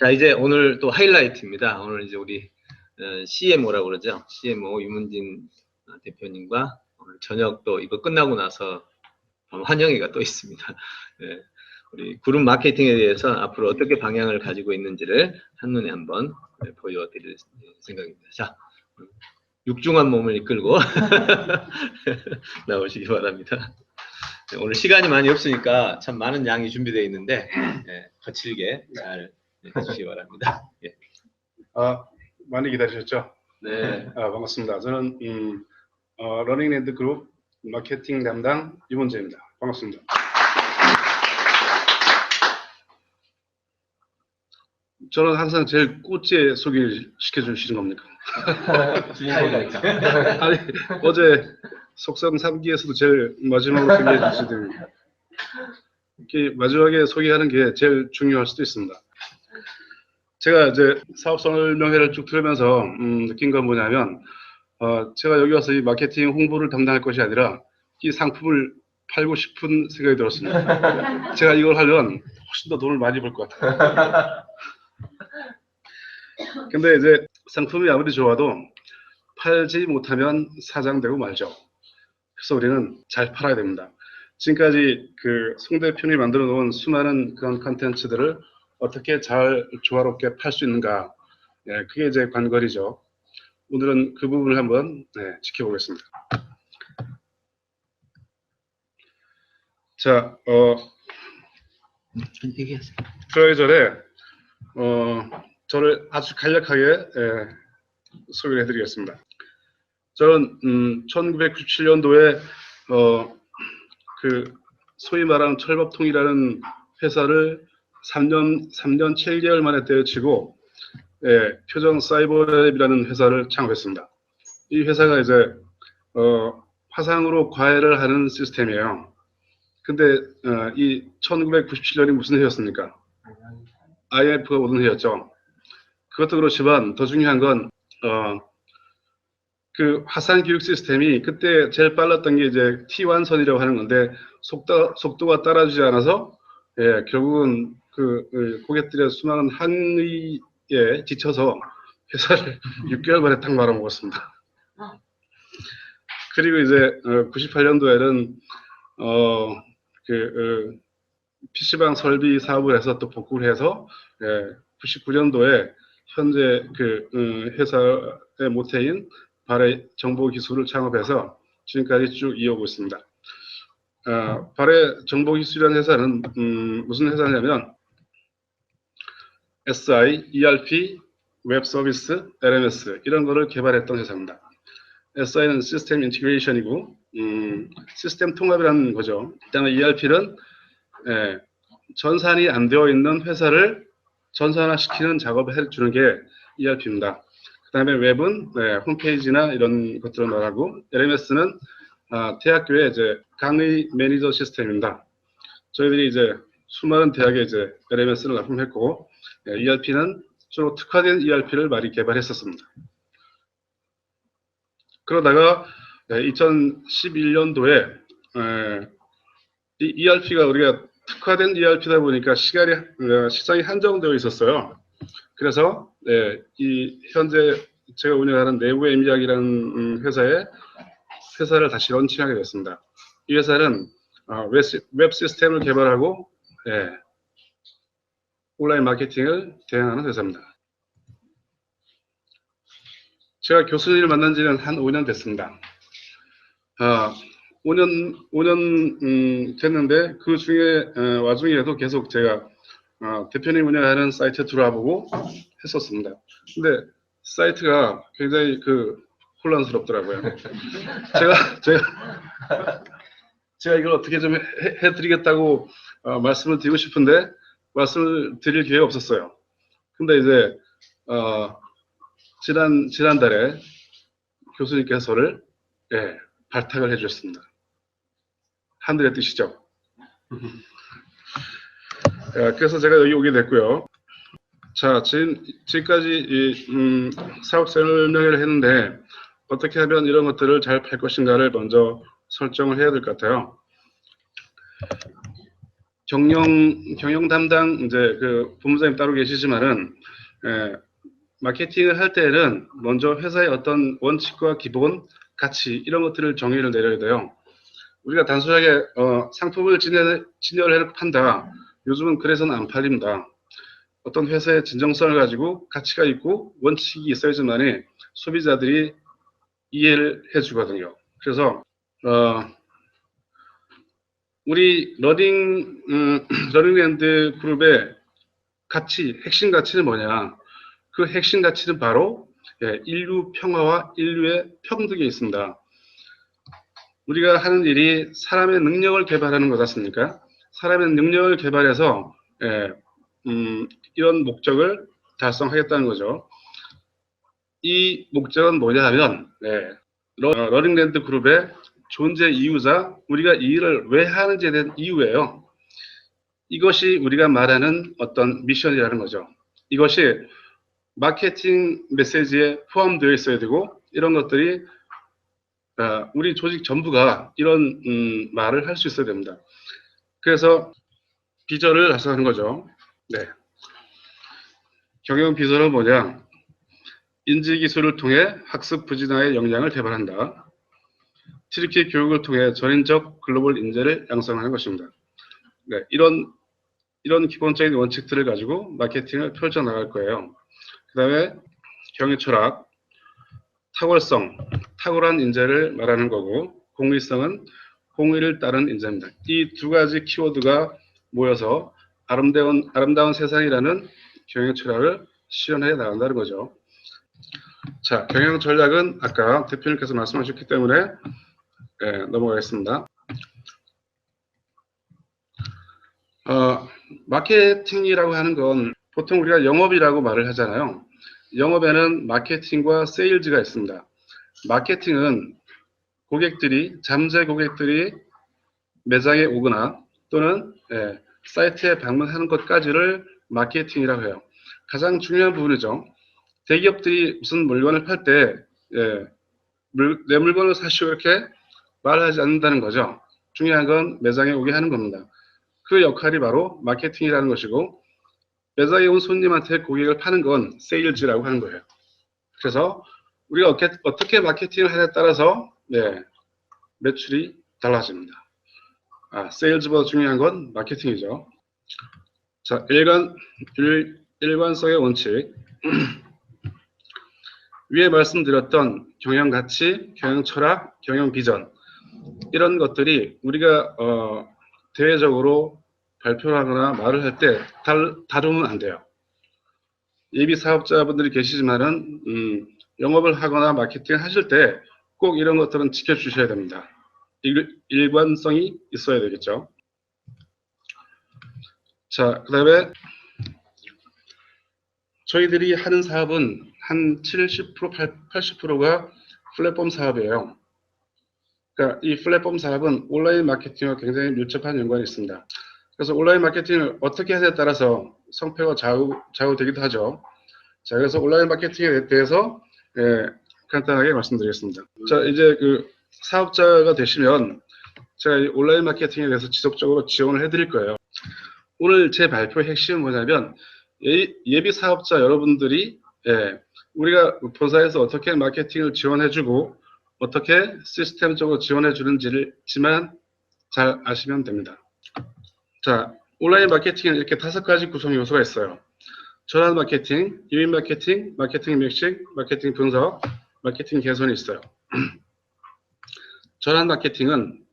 자, 이제 오늘 또 하이라이트입니다. 오늘 이제 우리 어, CMO라고 그러죠. CMO 유문진 어, 대표님과 오늘 저녁 또 이거 끝나고 나서 환영회가 또 있습니다. 예, 우리 그룹 마케팅에 대해서 앞으로 어떻게 방향을 가지고 있는지를 한눈에 한번 예, 보여드릴 생각입니다. 자, 음, 육중한 몸을 이끌고 나오시기 바랍니다. 네, 오늘 시간이 많이 없으니까 참 많은 양이 준비되어 있는데 예, 거칠게 잘 해주시기 바랍니다. 예. 아, 많이 기다리셨죠? 네. 아, 반갑습니다. 저는 음, 어, 러닝랜드 그룹 마케팅 담당 유문재입니다. 반갑습니다. 저는 항상 제일 꽃에 소개를 시켜주시는 겁니까? 하이라이트. 아니, 어제 속성 3기에서도 제일 마지막으로 소개해 주시더니 이렇게 마지막에 소개하는 게 제일 중요할 수도 있습니다. 제가 이제 사업 설명회를 쭉 들으면서 음, 느낀 건 뭐냐면 어, 제가 여기 와서 이 마케팅 홍보를 담당할 것이 아니라 이 상품을 팔고 싶은 생각이 들었습니다. 제가 이걸 하면 훨씬 더 돈을 많이 벌 것 같아요. 근데 이제 상품이 아무리 좋아도 팔지 못하면 사장되고 말죠. 그래서 우리는 잘 팔아야 됩니다. 지금까지 그 송 대표님이 만들어 놓은 수많은 그런 컨텐츠들을 어떻게 잘 조화롭게 팔 수 있는가. 예, 그게 이제 관건이죠. 오늘은 그 부분을 한번 네, 지켜보겠습니다. 자, 어, 얘기하세요. 들어가기 전에 어, 저를 아주 간략하게 예, 소개를 해드리겠습니다. 저는 음, 1997년도에 어, 그 소위 말하는 철법통이라는 회사를 3년 3년 7개월 만에 때려치고 예, 표정 사이버랩이라는 회사를 창업했습니다. 이 회사가 이제 어, 화상으로 과외를 하는 시스템이에요. 근데 어, 이 1997년이 무슨 해였습니까? IMF가 오는 해였죠. 그것도 그렇지만 더 중요한 건 어, 그 화상 교육 시스템이 그때 제일 빨랐던 게 이제 T1선이라고 하는 건데 속도, 속도가 따라주지 않아서 예, 결국은 그, 그 고객들의 수많은 항의에 지쳐서 회사를 6개월 만에 딱 말아먹었습니다. 그리고 이제 어, 98년도에는 어, 그 어, PC방 설비 사업을 해서 또 복구를 해서 예, 99년도에 현재 그 음, 회사의 모태인 발의 정보 기술을 창업해서 지금까지 쭉 이어오고 있습니다. 어, 발의 정보 기술이라는 회사는 음, 무슨 회사냐면 SI, ERP, 웹 서비스, LMS 이런 거를 개발했던 회사입니다. SI는 시스템 인티그레이션이고 음, 시스템 통합이라는 거죠. 그다음에 ERP는 예, 전산이 안 되어 있는 회사를 전산화시키는 작업을 해주는 게 ERP입니다. 그 다음에 웹은 네, 홈페이지나 이런 것들을 말하고 LMS는 아, 대학교의 이제 강의 매니저 시스템입니다. 저희들이 이제 수많은 대학에 이제 LMS를 납품했고 네, ERP는 주로 특화된 ERP를 많이 개발했었습니다. 그러다가 2011년도에 이 ERP가 우리가 특화된 ERP다 보니까 시간이 어, 시장이 한정되어 있었어요. 그래서 네, 이 현재 제가 운영하는 내부 MI학이라는 음, 회사에 회사를 다시 런칭하게 됐습니다. 이 회사는 어, 웹, 시스템을 개발하고 예, 온라인 마케팅을 대행하는 회사입니다. 제가 교수님을 만난 지는 한 5년 됐습니다. 아, 5년, 5년 음, 됐는데 그 중에 어, 와중에도 계속 제가 어, 대표님 운영하는 사이트 들어와보고 했었습니다. 근데 사이트가 굉장히 그 혼란스럽더라고요. 제가 제가 제가 이걸 어떻게 좀 해, 해드리겠다고 어, 말씀을 드리고 싶은데 말씀을 드릴 기회가 없었어요. 근데 이제 어, 지난 지난달에 교수님께서 저를 예, 발탁을 해주셨습니다. 하늘의 뜻이죠. 예, 그래서 제가 여기 오게 됐고요. 자, 지금, 지금까지 이, 음, 사업 설명회를 했는데 어떻게 하면 이런 것들을 잘 팔 것인가를 먼저 설정을 해야 될 것 같아요. 경영 경영 담당 이제 그 본부장님 따로 계시지만은 예, 마케팅을 할 때에는 먼저 회사의 어떤 원칙과 기본 가치 이런 것들을 정의를 내려야 돼요. 우리가 단순하게 어, 상품을 진열, 진열해 판다. 요즘은 그래서는 안 팔립니다. 어떤 회사의 진정성을 가지고 가치가 있고 원칙이 있어야지만이 소비자들이 이해를 해주거든요. 그래서 어, 우리 러닝 음, 러닝랜드 그룹의 가치 핵심 가치는 뭐냐? 그 핵심 가치는 바로 예, 인류 평화와 인류의 평등에 있습니다. 우리가 하는 일이 사람의 능력을 개발하는 것 같습니까? 사람의 능력을 개발해서 예, 음, 이런 목적을 달성하겠다는 거죠. 이 목적은 뭐냐 하면 예, 러, 어, 러닝랜드 그룹의 존재 이유자 우리가 이 일을 왜 하는지에 대한 이유예요. 이것이 우리가 말하는 어떤 미션이라는 거죠. 이것이 마케팅 메시지에 포함되어 있어야 되고 이런 것들이 아, 우리 조직 전부가 이런 음, 말을 할 수 있어야 됩니다. 그래서 비전을 달성하는 거죠. 네. 경영 비전은 뭐냐? 인지 기술을 통해 학습 부진화의 역량을 개발한다. 트리키 교육을 통해 전인적 글로벌 인재를 양성하는 것입니다. 네, 이런 이런 기본적인 원칙들을 가지고 마케팅을 펼쳐 나갈 거예요. 그 다음에 경영 철학, 탁월성, 탁월한 인재를 말하는 거고 공의성은 공의를 따른 인재입니다. 이 두 가지 키워드가 모여서 아름다운 아름다운 세상이라는 경영 철학을 실현해 나간다는 거죠. 자, 경영 전략은 아까 대표님께서 말씀하셨기 때문에 예, 넘어가겠습니다. 어, 마케팅이라고 하는 건 보통 우리가 영업이라고 말을 하잖아요. 영업에는 마케팅과 세일즈가 있습니다. 마케팅은 고객들이 잠재 고객들이 매장에 오거나 또는 예, 사이트에 방문하는 것까지를 마케팅이라고 해요. 가장 중요한 부분이죠. 대기업들이 무슨 물건을 팔 때 예, 물- 내 물건을 사시오 이렇게 말하지 않는다는 거죠. 중요한 건 매장에 오게 하는 겁니다. 그 역할이 바로 마케팅이라는 것이고 매장에 온 손님한테 고객을 파는 건 세일즈라고 하는 거예요. 그래서 우리가 어떻게, 어떻게 마케팅을 하냐에 따라서 네, 매출이 달라집니다. 아, 세일즈보다 중요한 건 마케팅이죠. 자, 일관, 일, 일관성의 원칙. 위에 말씀드렸던 경영 가치, 경영 철학, 경영 비전 이런 것들이 우리가 어, 대외적으로 발표를 하거나 말을 할 때 다루면 안 돼요. 예비 사업자분들이 계시지만은 음, 영업을 하거나 마케팅을 하실 때 꼭 이런 것들은 지켜주셔야 됩니다. 일, 일관성이 있어야 되겠죠. 자, 그 다음에 저희들이 하는 사업은 한 70%, 80%가 플랫폼 사업이에요. 그러니까 이 플랫폼 사업은 온라인 마케팅과 굉장히 밀접한 연관이 있습니다. 그래서 온라인 마케팅을 어떻게 하냐에 따라서 성패가 좌우, 좌우되기도 하죠. 자, 그래서 온라인 마케팅에 대해서 예, 간단하게 말씀드리겠습니다. 자, 이제 그 사업자가 되시면 제가 이 온라인 마케팅에 대해서 지속적으로 지원을 해드릴 거예요. 오늘 제 발표의 핵심은 뭐냐면 예, 예비 사업자 여러분들이 예, 우리가 본사에서 어떻게 마케팅을 지원해주고 어떻게 시스템적으로 지원해주는지만 잘 아시면 됩니다. 자, 온라인 마케팅은 이렇게 다섯 가지 구성 요소가 있어요. 전환 마케팅, 유인 마케팅, 마케팅 맥식, 마케팅 분석, 마케팅 개선이 있어요. 전환 마케팅은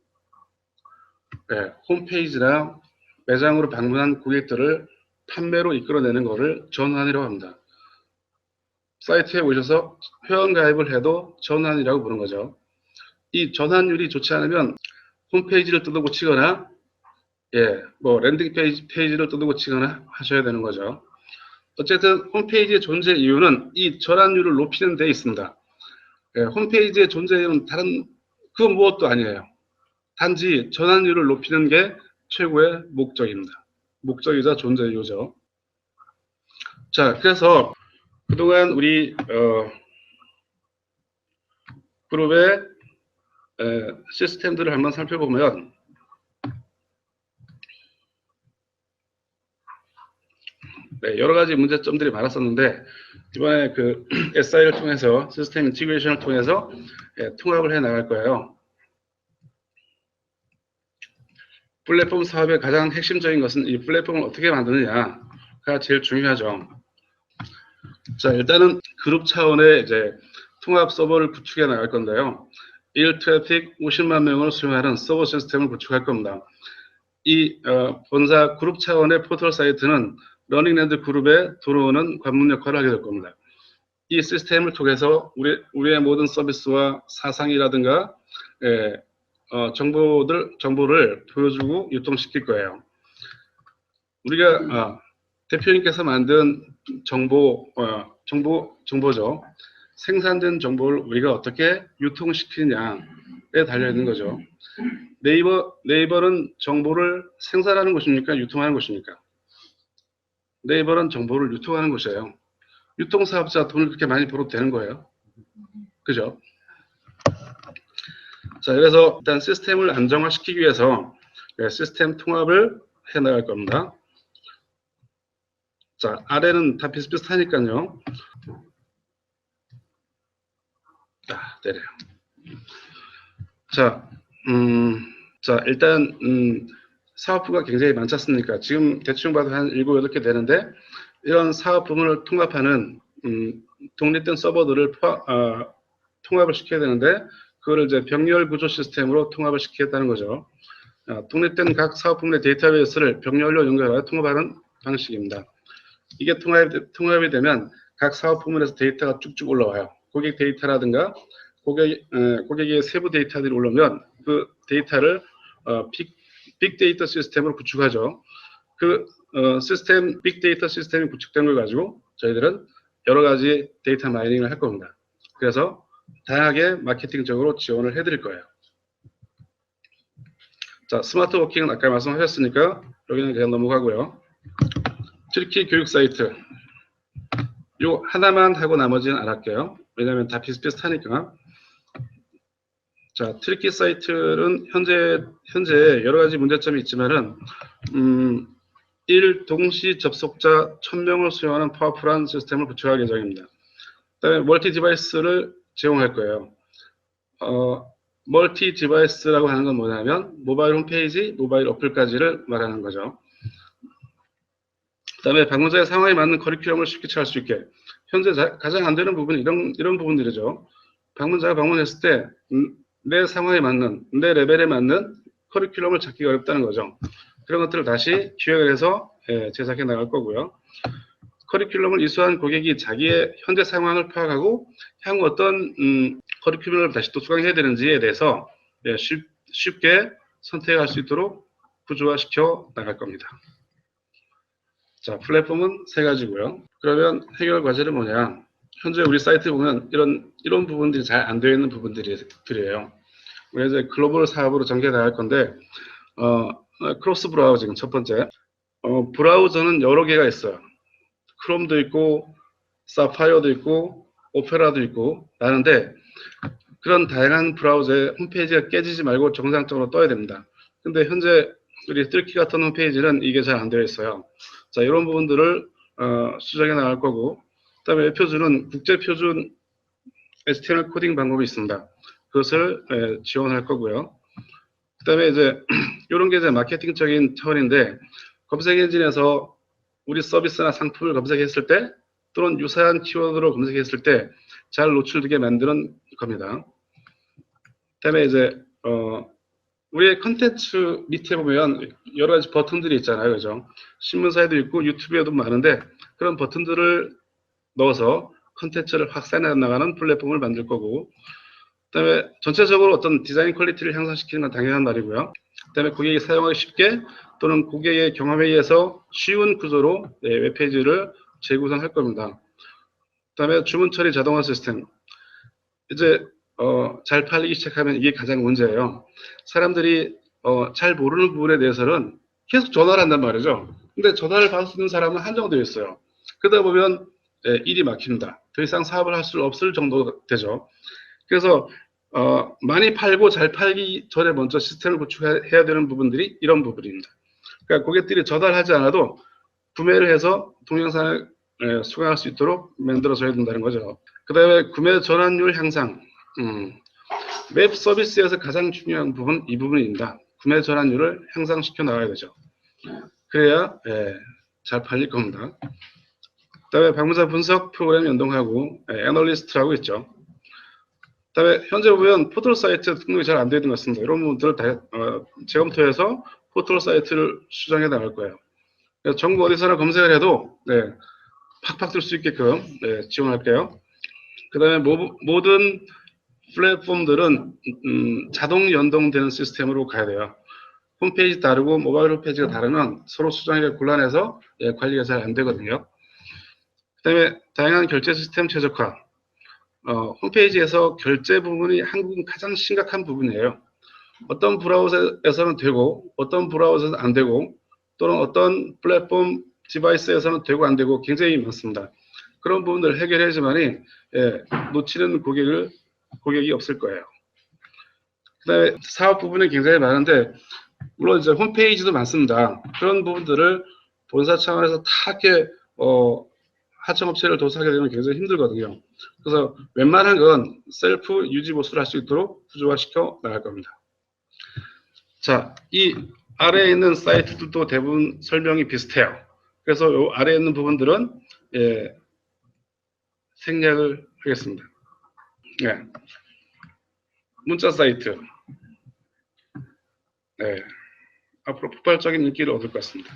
예, 홈페이지나 매장으로 방문한 고객들을 판매로 이끌어내는 것을 전환이라고 합니다. 사이트에 오셔서 회원 가입을 해도 전환이라고 부르는 거죠. 이 전환율이 좋지 않으면 홈페이지를 뜯어고치거나 예, 뭐 랜딩 페이지, 페이지를 뜯어고치거나 하셔야 되는 거죠. 어쨌든 홈페이지의 존재 이유는 이 전환율을 높이는 데 있습니다. 예, 홈페이지의 존재 이유는 다른 그 무엇도 아니에요. 단지 전환율을 높이는 게 최고의 목적입니다. 목적이자 존재 이유죠. 자, 그래서 그동안 우리 어, 그룹의 에, 시스템들을 한번 살펴보면 네, 여러 가지 문제점들이 많았었는데 이번에 그 SI를 통해서 시스템 인티그레이션을 통해서 예, 통합을 해 나갈 거예요. 플랫폼 사업의 가장 핵심적인 것은 이 플랫폼을 어떻게 만드느냐가 제일 중요하죠. 자, 일단은 그룹 차원의 이제 통합 서버를 구축해 나갈 건데요. 1 트래픽 50만 명을 수용하는 서버 시스템을 구축할 겁니다. 이 어, 본사 그룹 차원의 포털 사이트는 러닝랜드 그룹에 들어오는 관문 역할을 하게 될 겁니다. 이 시스템을 통해서 우리, 우리의 모든 서비스와 사상이라든가 예, 어, 정보들, 정보를 보여주고 유통시킬 거예요. 우리가 아, 대표님께서 만든 정보, 어, 정보, 정보죠. 생산된 정보를 우리가 어떻게 유통시키느냐에 달려 있는 거죠. 네이버, 네이버는 정보를 생산하는 곳입니까? 유통하는 곳입니까? 네이버는 정보를 유통하는 곳이에요. 유통사업자 돈을 그렇게 많이 벌어도 되는 거예요. 그죠? 자, 그래서 일단 시스템을 안정화시키기 위해서 예, 시스템 통합을 해 나갈 겁니다. 자, 아래는 다 비슷비슷하니까요. 자, 내려요. 자, 음, 자, 일단, 음, 사업부가 굉장히 많지 않습니까? 지금 대충 봐도 한 7, 8개 되는데, 이런 사업 부문을 통합하는, 음, 독립된 서버들을 포함, 아, 통합을 시켜야 되는데, 그거를 이제 병렬 구조 시스템으로 통합을 시키겠다는 거죠. 아, 독립된 각 사업 부문의 데이터베이스를 병렬로 연결하여 통합하는 방식입니다. 이게 통합이, 통합이 되면 각 사업 부문에서 데이터가 쭉쭉 올라와요. 고객 데이터라든가 고객, 에, 고객의 세부 데이터들이 올라오면 그 데이터를 어, 빅, 빅데이터 시스템으로 구축하죠. 그 어, 시스템, 빅데이터 시스템이 구축된 걸 가지고 저희들은 여러 가지 데이터 마이닝을 할 겁니다. 그래서 다양하게 마케팅적으로 지원을 해드릴 거예요. 자, 스마트 워킹은 아까 말씀하셨으니까 여기는 그냥 넘어가고요. 트리키 교육 사이트. 요 하나만 하고 나머지는 안 할게요. 왜냐하면 다 비슷비슷하니까. 자, 트리키 사이트는 현재 현재 여러 가지 문제점이 있지만은 음, 1 동시 접속자 1000명을 수용하는 파워풀한 시스템을 구축할 예정입니다. 그다음에 멀티 디바이스를 제공할 거예요. 어, 멀티 디바이스라고 하는 건 뭐냐면 모바일 홈페이지, 모바일 어플까지를 말하는 거죠. 그 다음에 방문자의 상황에 맞는 커리큘럼을 쉽게 찾을 수 있게 현재 자- 가장 안 되는 부분이 이런 이런 부분들이죠. 방문자가 방문했을 때 음, 내 상황에 맞는 내 레벨에 맞는 커리큘럼을 찾기가 어렵다는 거죠. 그런 것들을 다시 기획을 해서 예, 제작해 나갈 거고요. 커리큘럼을 이수한 고객이 자기의 현재 상황을 파악하고 향후 어떤 음, 커리큘럼을 다시 또 수강해야 되는지에 대해서 예, 쉽, 쉽게 선택할 수 있도록 구조화시켜 나갈 겁니다. 자, 플랫폼은 세 가지고요. 그러면 해결 과제는 뭐냐? 현재 우리 사이트 보면 이런 이런 부분들이 잘 안 되어 있는 부분들이에요. 우리 이제 글로벌 사업으로 전개 나갈 건데 어, 어, 크로스 브라우징 첫 번째. 어, 브라우저는 여러 개가 있어요. 크롬도 있고 사파이어도 있고 오페라도 있고 나는데 그런 다양한 브라우저의 홈페이지가 깨지지 말고 정상적으로 떠야 됩니다. 근데 현재 우리 뜰키 같은 홈페이지는 이게 잘 안 되어 있어요. 자, 이런 부분들을 어, 수정해 나갈 거고 그 다음에 웹표준은 국제 표준 HTML 코딩 방법이 있습니다. 그것을 예, 지원할 거고요. 그 다음에 이제 이런 게 이제 마케팅적인 차원인데 검색 엔진에서 우리 서비스나 상품을 검색했을 때 또는 유사한 키워드로 검색했을 때 잘 노출되게 만드는 겁니다. 그다음에 이제 어 우리의 컨텐츠 밑에 보면 여러 가지 버튼들이 있잖아요, 그죠? 신문사에도 있고 유튜브에도 많은데 그런 버튼들을 넣어서 컨텐츠를 확산해 나가는 플랫폼을 만들 거고 그다음에 전체적으로 어떤 디자인 퀄리티를 향상시키는 건 당연한 말이고요. 그다음에 고객이 사용하기 쉽게 또는 고객의 경험에 의해서 쉬운 구조로 네, 웹페이지를 재구성할 겁니다. 그다음에 주문 처리 자동화 시스템. 이제 어, 잘 팔리기 시작하면 이게 가장 문제예요. 사람들이 어, 잘 모르는 부분에 대해서는 계속 전화를 한단 말이죠. 근데 전화를 받을 수 있는 사람은 한정되어 있어요. 그러다 보면 예, 일이 막힙니다. 더 이상 사업을 할 수 없을 정도 되죠. 그래서 어, 많이 팔고 잘 팔기 전에 먼저 시스템을 구축해야 되는 부분들이 이런 부분입니다. 그러니까 고객들이 전화를 하지 않아도 구매를 해서 동영상을 예, 수강할 수 있도록 만들어줘야 된다는 거죠. 그 다음에 구매 전환율 향상. 음, 웹 서비스에서 가장 중요한 부분 이 부분입니다. 구매 전환율을 향상시켜 나가야 되죠. 그래야 예, 잘 팔릴 겁니다. 그 다음에 방문자 분석 프로그램 연동하고 예, 애널리스트라고 있죠. 그다음에 현재 보면 포털 사이트 등록이 잘 안 되어 있는 것 같습니다. 이런 부분들을 다 어, 재검토해서 포털 사이트를 수정해 나갈 거예요. 정부 어디서나 검색을 해도 네, 팍팍 뜰 수 있게끔 네, 지원할게요. 그 다음에 모, 모든 플랫폼들은 음, 자동 연동되는 시스템으로 가야 돼요. 홈페이지 다르고 모바일 홈페이지가 다르면 서로 수정하기가 곤란해서 예, 관리가 잘 안 되거든요. 그 다음에 다양한 결제 시스템 최적화. 어, 홈페이지에서 결제 부분이 한국은 가장 심각한 부분이에요. 어떤 브라우저에서는 되고 어떤 브라우저에서는 안 되고 또는 어떤 플랫폼 디바이스에서는 되고 안 되고 굉장히 많습니다. 그런 부분들을 해결해야지만이 예, 놓치는 고객을 고객이 없을 거예요. 그다음에 사업 부분이 굉장히 많은데 물론 이제 홈페이지도 많습니다. 그런 부분들을 본사 차원에서 다 이렇게 어, 하청업체를 도사하게 되면 굉장히 힘들거든요. 그래서 웬만한 건 셀프 유지 보수를 할 수 있도록 구조화시켜 나갈 겁니다. 자, 이 아래에 있는 사이트들도 대부분 설명이 비슷해요. 그래서 이 아래에 있는 부분들은 예, 생략을 하겠습니다. 네. 문자 사이트. 네. 앞으로 폭발적인 인기를 얻을 것 같습니다.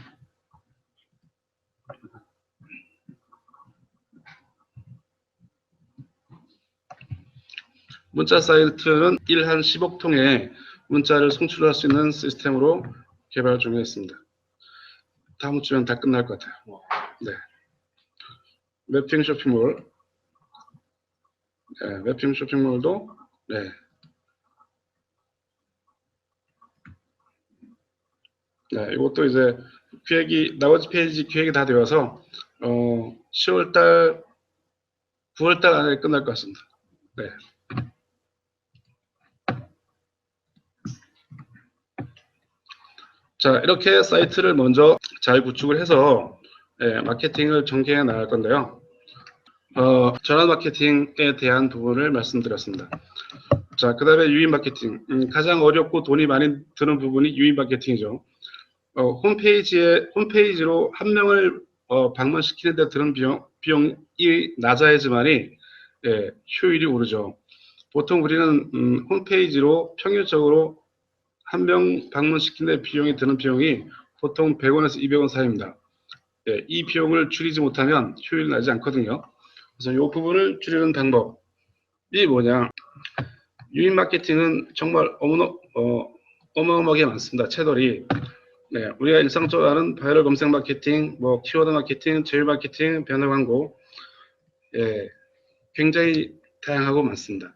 문자 사이트는 1 한 10억 통의 문자를 송출할 수 있는 시스템으로 개발 중에 있습니다. 다음 주면 다 끝날 것 같아요. 네. 맵핑 쇼핑몰. 네, 맵핑 쇼핑몰도 네. 네, 이것도 이제 기획이 나머지 페이지 기획이 다 되어서 어, 10월달, 9월달 안에 끝날 것 같습니다. 네. 자, 이렇게 사이트를 먼저 잘 구축을 해서 예, 마케팅을 전개해 나갈 건데요. 어, 전환 마케팅에 대한 부분을 말씀드렸습니다. 자, 그 다음에 유인 마케팅. 음, 가장 어렵고 돈이 많이 드는 부분이 유인 마케팅이죠. 어, 홈페이지에, 홈페이지로 한 명을 어, 방문시키는 데 드는 비용, 비용이 낮아야지만이 예, 효율이 오르죠. 보통 우리는 음, 홈페이지로 평균적으로 한 명 방문시키는 데 비용이 드는 비용이 보통 100원에서 200원 사이입니다. 예, 이 비용을 줄이지 못하면 효율이 나지 않거든요. 그래서 이 부분을 줄이는 방법이 뭐냐. 유인 마케팅은 정말 어머너, 어, 어마어마하게 많습니다. 채널이. 네, 우리가 일상적으로 하는 바이럴 검색 마케팅, 뭐 키워드 마케팅, 제휴 마케팅, 변화 광고, 예, 굉장히 다양하고 많습니다.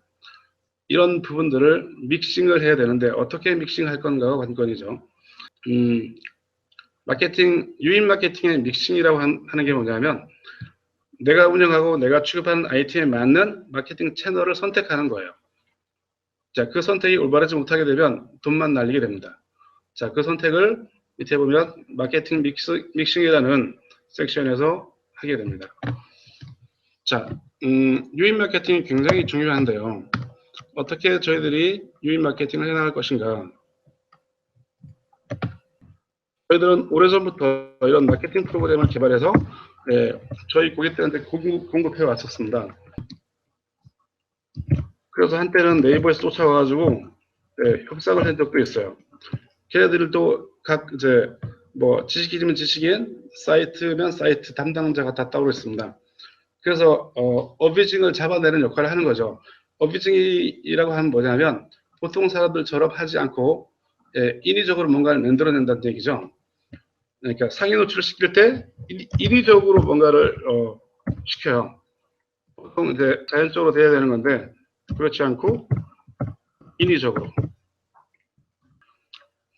이런 부분들을 믹싱을 해야 되는데 어떻게 믹싱할 건가가 관건이죠. 음, 마케팅, 유인 마케팅의 믹싱이라고 한- 하는 게 뭐냐면 내가 운영하고 내가 취급하는 아이템에 맞는 마케팅 채널을 선택하는 거예요. 자, 그 선택이 올바르지 못하게 되면 돈만 날리게 됩니다. 자, 그 선택을 밑에 보면 마케팅 믹스, 믹싱이라는 섹션에서 하게 됩니다. 자, 음, 유인 마케팅이 굉장히 중요한데요. 어떻게 저희들이 유인 마케팅을 해나갈 것인가? 저희들은 오래전부터 이런 마케팅 프로그램을 개발해서 예, 저희 고객들한테 공급, 공급 해 왔었습니다. 그래서 한때는 네이버에서 쫓아와가지고 예, 협상을 한 적도 있어요. 걔네들도 각 이제 뭐 지식인이면 지식인, 사이트면 사이트 담당자가 다 따로 있습니다. 그래서 어, 어비징을 잡아내는 역할을 하는 거죠. 어비징이라고 하면 뭐냐면 보통 사람들처럼 하지 않고 예, 인위적으로 뭔가를 만들어낸다는 얘기죠. 그러니까 상위 노출을 시킬 때 인- 인위적으로 뭔가를 어, 시켜요. 보통 이제 자연적으로 돼야 되는 건데 그렇지 않고 인위적으로.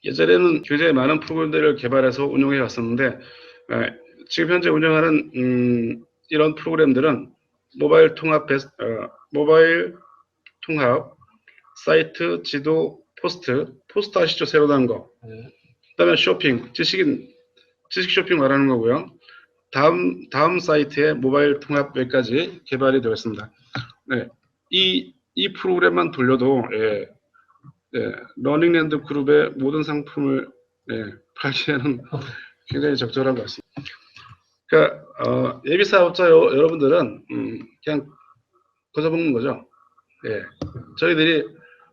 예전에는 굉장히 많은 프로그램들을 개발해서 운영해 왔었는데 에, 지금 현재 운영하는 음, 이런 프로그램들은 모바일 통합 베스, 어, 모바일 통합 사이트 지도 포스트. 포스트 아시죠? 새로 나온 거 그다음에 쇼핑. 지식인 지식 쇼핑 말하는 거고요. 다음 다음 사이트의 모바일 통합 웹까지 개발이 되었습니다. 네, 이, 이 프로그램만 돌려도 예, 예, 러닝랜드 그룹의 모든 상품을 예, 팔기에는 굉장히 적절한 것 같습니다. 그러니까 어, 예비 사업자 여, 여러분들은 음, 그냥 거저 먹는 거죠. 예, 저희들이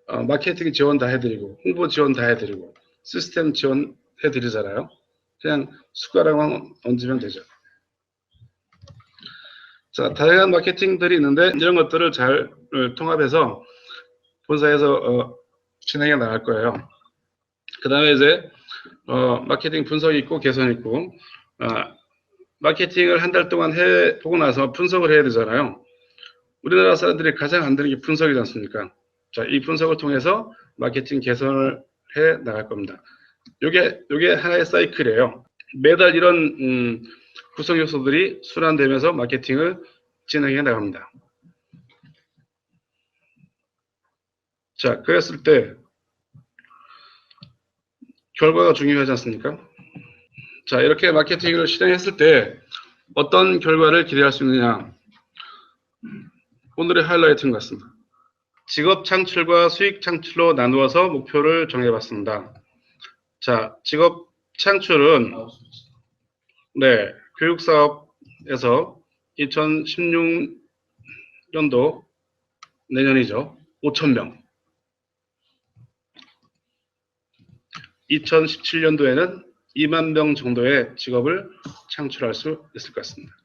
어, 마케팅 지원 다 해드리고 홍보 지원 다 해드리고 시스템 지원 해드리잖아요. 그냥 숟가락만 얹으면 되죠. 자, 다양한 마케팅들이 있는데 이런 것들을 잘 어, 통합해서 본사에서 어, 진행해 나갈 거예요. 그 다음에 이제 어, 마케팅 분석이 있고 개선이 있고 아, 마케팅을 한 달 동안 해 보고 나서 분석을 해야 되잖아요. 우리나라 사람들이 가장 안 되는 게 분석이지 않습니까? 자, 이 분석을 통해서 마케팅 개선을 해 나갈 겁니다. 요게 요게 하나의 사이클이에요. 매달 이런 음, 구성 요소들이 순환되면서 마케팅을 진행해 나갑니다. 자, 그랬을 때 결과가 중요하지 않습니까? 자, 이렇게 마케팅을 실행했을 때 어떤 결과를 기대할 수 있느냐? 오늘의 하이라이트인 것 같습니다. 직업 창출과 수익 창출로 나누어서 목표를 정해봤습니다. 자, 직업 창출은 네, 교육 사업에서 2016년도 내년이죠. 5,000명. 2017년도에는 2만 명 정도의 직업을 창출할 수 있을 것 같습니다.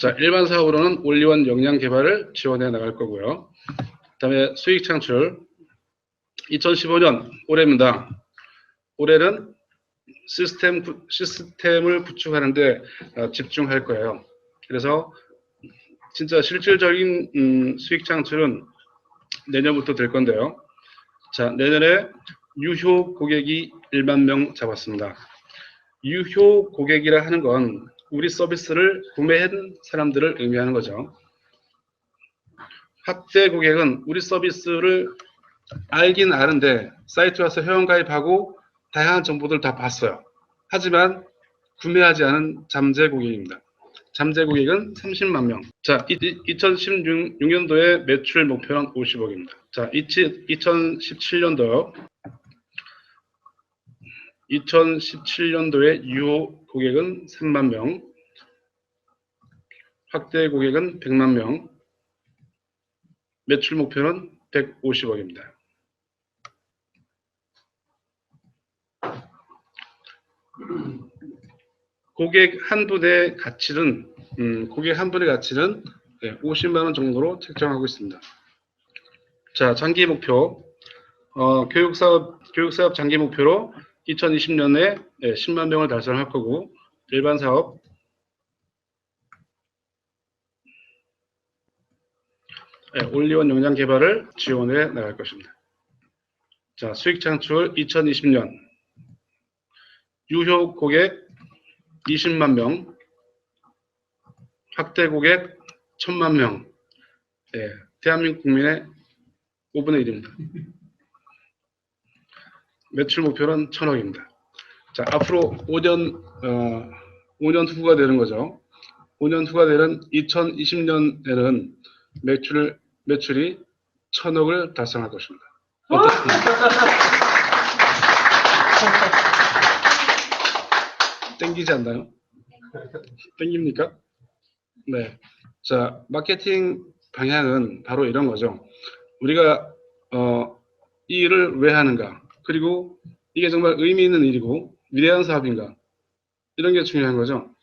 자, 일반 사업으로는 올리원 역량 개발을 지원해 나갈 거고요. 그다음에 수익 창출 2015년 올해입니다. 올해는 시스템 구- 시스템을 구축하는데 어, 집중할 거예요. 그래서 진짜 실질적인 음, 수익 창출은 내년부터 될 건데요. 자, 내년에 유효 고객이 1만 명 잡았습니다. 유효 고객이라 하는 건 우리 서비스를 구매한 사람들을 의미하는 거죠. 확대 고객은 우리 서비스를 알긴 아는데 사이트 와서 회원가입하고 다양한 정보들 다 봤어요. 하지만 구매하지 않은 잠재 고객입니다. 잠재 고객은 30만 명. 자, 2016년도에 매출 목표는 50억입니다. 자, 2017년도 2017년도에 유효 고객은 3만 명, 확대 고객은 100만 명, 매출 목표는 150억입니다. 고객 한 분의 가치는 음, 고객 한 분의 가치는 50만 원 정도로 책정하고 있습니다. 자, 장기 목표 어, 교육 사업 교육 사업 장기 목표로 2020년에 10만 명을 달성할 거고 일반 사업 예, 올리원 역량 개발을 지원해 나갈 것입니다. 자, 수익 창출 2020년 유효 고객 20만 명, 확대 고객 1000만 명, 예, 대한민국 국민의 5분의 1입니다. 매출 목표는 1000억입니다. 자, 앞으로 5년, 어, 5년 후가 되는 거죠. 5년 후가 되는 2020년에는 매출, 매출이 1000억을 달성할 것입니다. 땡기지 않나요? 땡깁니까? 네. 자, 마케팅 방향은 바로 이런 거죠. 우리가 어, 이 일을 왜 하는가? 그리고 이게 정말 의미 있는 일이고 위대한 사업인가? 이런 게 중요한 거죠.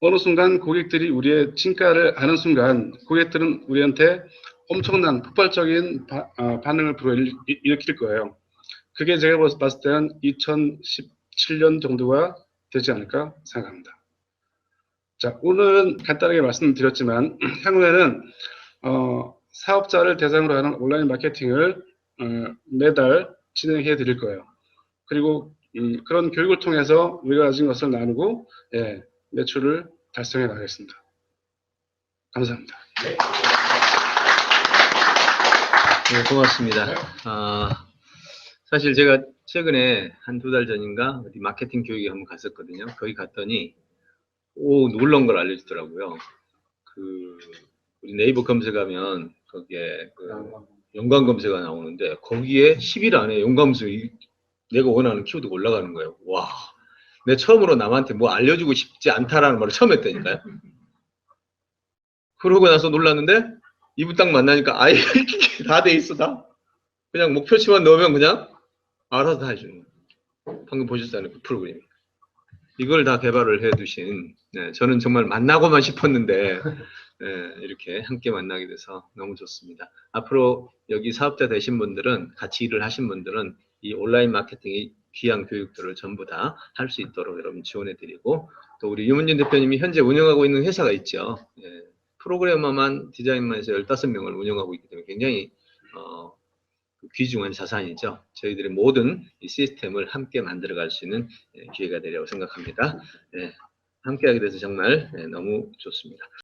어느 순간 고객들이 우리의 진가를 아는 순간 고객들은 우리한테 엄청난 폭발적인 바- 어, 반응을 불어일으킬 거예요. 그게 제가 봤을 때는 2017년 정도가 되지 않을까 생각합니다. 자, 오늘은 간단하게 말씀드렸지만 향후에는 어, 사업자를 대상으로 하는 온라인 마케팅을 어, 매달 진행해 드릴 거예요. 그리고 음, 그런 교육을 통해서 우리가 가진 것을 나누고 예, 매출을 달성해 나가겠습니다. 감사합니다. 네, 고맙습니다. 아, 사실 제가 최근에 한 두 달 전인가 어디 마케팅 교육에 한번 갔었거든요. 거기 갔더니 오 놀라운 걸 알려주더라고요. 그 우리 네이버 검색하면 거기에 그 연관 검색가 나오는데 거기에 10일 안에 연관수 내가 원하는 키워드가 올라가는 거예요. 와, 내 처음으로 남한테 뭐 알려주고 싶지 않다라는 말을 처음 했다니까요. 그러고 나서 놀랐는데 이분 딱 만나니까 아예 다 돼 있어 다. 그냥 목표치만 넣으면 그냥 알아서 다 해주는 거예요. 방금 보셨잖아요 그 프로그램. 이걸 다 개발을 해두신 네, 저는 정말 만나고만 싶었는데 네, 이렇게 함께 만나게 돼서 너무 좋습니다. 앞으로 여기 사업자 되신 분들은 같이 일을 하신 분들은 이 온라인 마케팅의 귀한 교육들을 전부 다 할 수 있도록 여러분 지원해 드리고 또 우리 유문진 대표님이 현재 운영하고 있는 회사가 있죠. 예, 프로그래머만 디자인만 해서 15명을 운영하고 있기 때문에 굉장히 어, 그 귀중한 자산이죠. 저희들의 모든 이 시스템을 함께 만들어갈 수 있는 예, 기회가 되리라고 생각합니다. 예, 함께하게 돼서 정말 예, 너무 좋습니다.